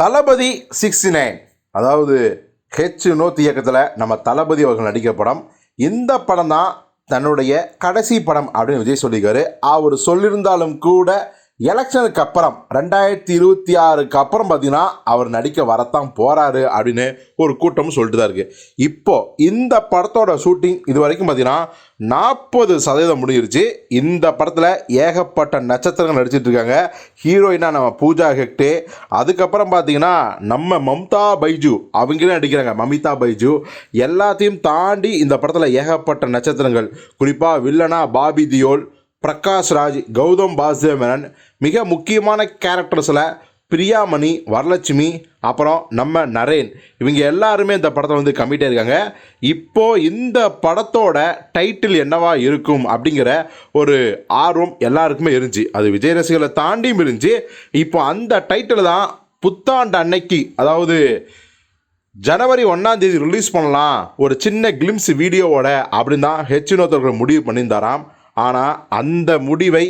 Thalapathy sixty nine. அதாவது H north இயக்கத்தில் நம்ம தளபதி அவர்கள் நடிக்கிற படம். இந்த படம் தான் தன்னுடைய கடைசி படம் அப்படின்னு விஜய் சொல்லியிருக்காரு. அவர் சொல்லியிருந்தாலும் கூட எலெக்ஷனுக்கு அப்புறம் ரெண்டாயிரத்தி இருபத்தி ஆறுக்கு அப்புறம் பார்த்தீங்கன்னா அவர் நடிக்க வரத்தான் போகிறாரு அப்படின்னு ஒரு கூட்டமும் சொல்லிட்டு தான் இருக்குது இப்போது இந்த படத்தோட ஷூட்டிங் இது வரைக்கும் பார்த்தீங்கன்னா நாற்பது சதவீதம் முடிஞ்சிருச்சு. இந்த படத்தில் ஏகப்பட்ட நட்சத்திரங்கள் நடிச்சிட்டு இருக்காங்க. ஹீரோயினாக நம்ம பூஜா ஹெக்டே அதுக்கப்புறம் பார்த்தீங்கன்னா நம்ம மம்தா பைஜு அவங்களே நடிக்கிறாங்க மமிதா பைஜு. எல்லாத்தையும் தாண்டி இந்த படத்தில் ஏகப்பட்ட நட்சத்திரங்கள். குறிப்பாக வில்லனா பாபி தியோல் பிரகாஷ் ராஜ் கௌதம் வாசுதேவ் மிக முக்கியமான கேரக்டர்ஸில் பிரியாமணி வரலட்சுமி அப்புறம் நம்ம நரேன். இவங்க எல்லாருமே இந்த படத்தை வந்து கம்மிட்டே இருக்காங்க இப்போ இந்த படத்தோட டைட்டில் என்னவா இருக்கும் அப்படிங்கிற ஒரு ஆர்வம் எல்லாருக்குமே இருந்துச்சு. அது விஜய் ரசிகர்களை தாண்டியும் இருந்துச்சு. இப்போ அந்த டைட்டில் தான் புத்தாண்டு அன்னைக்கு அதாவது ஜனவரி ஒன்றாம் தேதி ரிலீஸ் பண்ணலாம். ஒரு சின்ன கிளிம்ஸ் வீடியோவோட அப்படின்னு தான் ஹெச் வினோதர்கள் முடிவு பண்ணியிருந்தாராம். ஆனால் அந்த முடிவை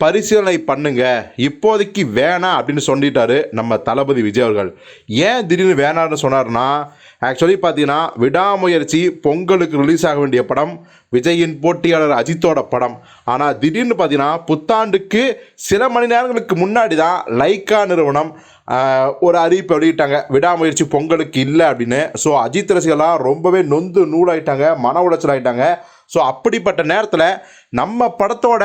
பரிசீலனை பண்ணுங்க. இப்போதைக்கு வேணாம் அப்படின்னு சொல்லிட்டாரு நம்ம தளபதி விஜய் அவர்கள். ஏன் திடீர்னு வேணாம்னு சொன்னார்னா ஆக்சுவலி பார்த்தீங்கன்னா விடாமுயற்சி பொங்கலுக்கு ரிலீஸ் ஆக வேண்டிய படம் விஜயின் போட்டியாளர் அஜித்தோட படம். ஆனால் திடீர்னு பார்த்தீங்கன்னா புத்தாண்டுக்கு சில மணி நேரங்களுக்கு முன்னாடி தான் லைக்கா நிறுவனம் ஒரு அறிவிப்பு வெளியிட்டாங்க. விடாமுயற்சி பொங்கலுக்கு இல்லை அப்படின்னு. ஸோ அஜித் ரசிகர்லாம் ரொம்பவே நொந்து நூலாயிட்டாங்க மன உளைச்சல் ஆயிட்டாங்க ஸோ அப்படிப்பட்ட நேரத்தில் நம்ம படத்தோட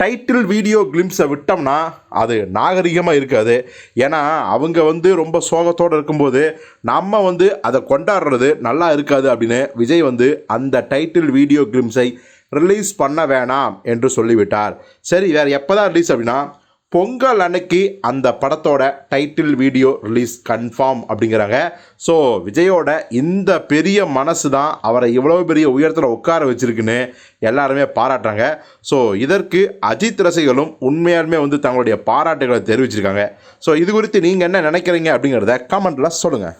டைட்டில் வீடியோ கிளிம்ஸை விட்டோம்னா அது நாகரிகமாக இருக்காது. ஏன்னா அவங்க வந்து ரொம்ப சோகத்தோடு இருக்கும்போது நம்ம வந்து அதை கொண்டாடுறது நல்லா இருக்காது அப்படின்னு விஜய் வந்து அந்த டைட்டில் வீடியோ கிளிம்ஸை ரிலீஸ் பண்ண வேணாம் என்று சொல்லிவிட்டார். சரி வேறு எப்போ தான் ரிலீஸ் அப்படின்னா பொங்கல் அன்னைக்கு அந்த படத்தோட டைட்டில் வீடியோ ரிலீஸ் கன்ஃபார்ம் அப்படிங்கிறாங்க. ஸோ விஜயோட இந்த பெரிய மனசு தான் அவரை இவ்வளோ பெரிய உயரத்தில் உட்கார வச்சிருக்குன்னு எல்லாருமே பாராட்டுறாங்க. ஸோ இதற்கு அஜித் ரசிகர்களும் உண்மையாலுமே வந்து தங்களுடைய பாராட்டுகளை தெரிவிச்சிருக்காங்க. ஸோ இது குறித்து நீங்கள் என்ன நினைக்கிறீங்க அப்படிங்கிறத கமெண்ட்டில் சொல்லுங்கள்